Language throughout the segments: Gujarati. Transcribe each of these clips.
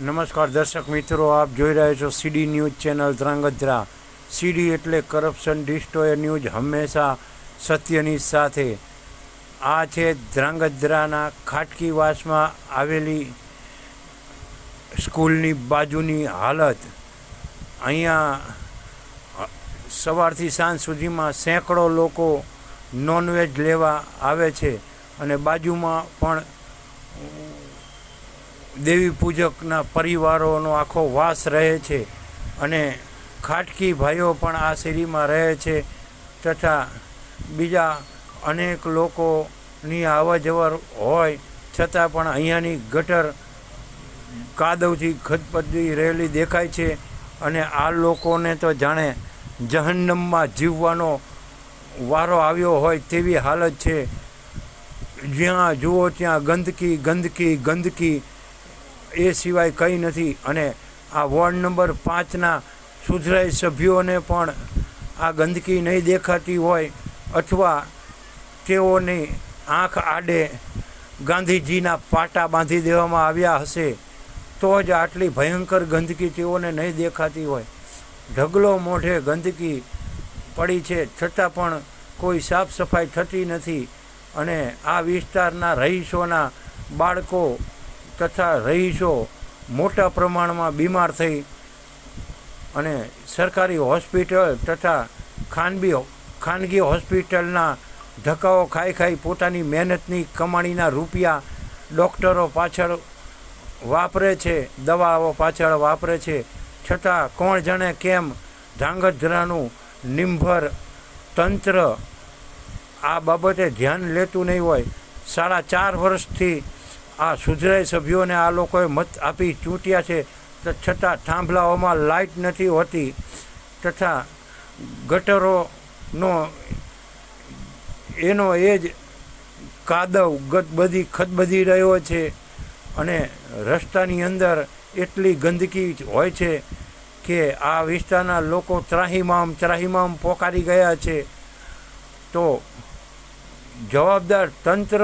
નમસ્કાર દર્શક મિત્રો, આપ જોઈ રહ્યા છો CD news channel Dhrangadhra. CD એટલે કરપ્શન ડિસ્ટોય ન્યૂઝ હંમેશા સત્યની સાથે. આ છે ધ્રાંગધ્રાના ખાટકીવાસમાં આવેલી સ્કૂલની બાજુની હાલત. અહીંયા સવારથી સાંજ સુધીમાં સેંકડો લોકો નોનવેજ લેવા આવે છે અને બાજુમાં પણ દેવી પૂજકના પરિવારોનો આખો વાસ રહે છે અને ખાટકી ભાઈઓ પણ આ શેરીમાં રહે છે તથા બીજા અનેક લોકોની અવરજવર હોય છતાં પણ અહીંયાની ગટર કાદવથી ખદપદી રહેલી દેખાય છે અને આ લોકોને તો જાણે જહન્નમમાં જીવવાનો વારો આવ્યો હોય તેવી હાલત છે. જ્યાં જુઓ ત્યાં ગંદકી ગંદકી ગંદકી એ સિવાય કંઈ નથી. અને આ વોર્ડ નંબર પાંચના સુધરાય સભ્યોને પણ આ ગંદકી નહીં દેખાતી હોય અથવા તેઓની આંખ આડે ગાંધીજીના પાટા બાંધી દેવામાં આવ્યા હશે, તો જ આટલી ભયંકર ગંદકી તેઓને નહીં દેખાતી હોય. ઢગલો મોઢે ગંદકી પડી છે છતાં પણ કોઈ સાફ સફાઈ થતી નથી. અને આ વિસ્તારના રહીશોના બાળકો તથા રહીશો મોટા પ્રમાણમાં બીમાર થઈ અને સરકારી હોસ્પિટલ તથા ખાનગી ખાનગી હોસ્પિટલના ધક્કાઓ ખાઈ ખાઈ પોતાની મહેનતની કમાણીના રૂપિયા ડૉક્ટરો પાછળ વાપરે છે, દવાઓ પાછળ વાપરે છે, છતાં કોણ જાણે કેમ ધાંગધ્રાનું નિંભર તંત્ર આ બાબતે ધ્યાન લેતું નહીં હોય. સાડા ચાર વર્ષથી આ સુધરાય સભ્યોને આ લોકોએ મત આપી ચૂંટ્યા છે. તો છતાં થાંભલાઓમાં લાઇટ નથી હોતી તથા ગટરોનો એનો એ જ કાદવ ગદબદી ખદબદી રહ્યો છે અને રસ્તાની અંદર એટલી ગંદકી હોય છે કે આ વિસ્તારના લોકો ત્રાહીમામ ત્રાહીમામ પોકારી ગયા છે. તો જવાબદાર તંત્ર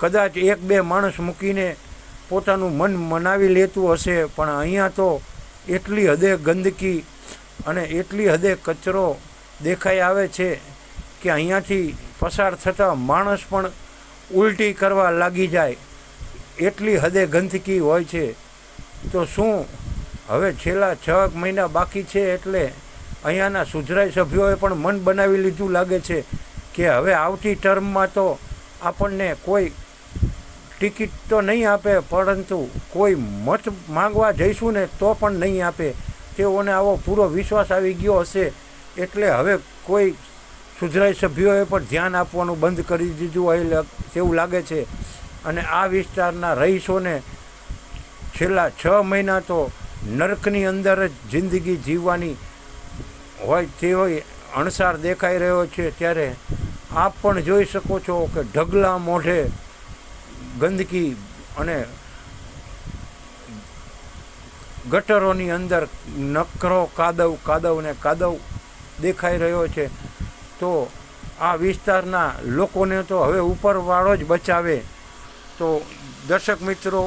કદાચ એક બે માણસ મૂકીને પોતાનું મન મનાવી લેતું હશે, પણ અહીંયા તો એટલી હદે ગંદકી અને એટલી હદે કચરો દેખાઈ આવે છે કે અહીંયાથી પસાર થતા માણસ પણ ઉલટી કરવા લાગી જાય. એટલી હદે ગંદકી હોય છે. તો શું હવે છેલ્લા છ મહિના બાકી છે એટલે અહીંયાના સુધરાઈ સભ્યોએ પણ મન બનાવી લીધું લાગે છે કે હવે આવતી ટર્મમાં તો આપણને કોઈ ટિકિટ તો નહીં આપે, પરંતુ કોઈ મત માંગવા જઈશું ને તો પણ નહીં આપે. તેઓને આવો પૂરો વિશ્વાસ આવી ગયો હશે. એટલે હવે કોઈ સુધરાઈ સભ્યોએ પણ ધ્યાન આપવાનું બંધ કરી દીધું હોય તેવું લાગે છે. અને આ વિસ્તારના રહીશોને છેલ્લા છ મહિના તો નર્કની અંદર જ જિંદગી જીવવાની હોય તેવો અણસાર દેખાઈ રહ્યો છે. ત્યારે આપ પણ જોઈ શકો છો કે ઢગલા મોઢે ગંદકી અને ગટરોની અંદર નકરો કાદવ કાદવ ને કાદવ દેખાઈ રહ્યો છે, તો આ વિસ્તારના લોકોને તો હવે ઉપરવાળો જ બચાવે. તો દર્શક મિત્રો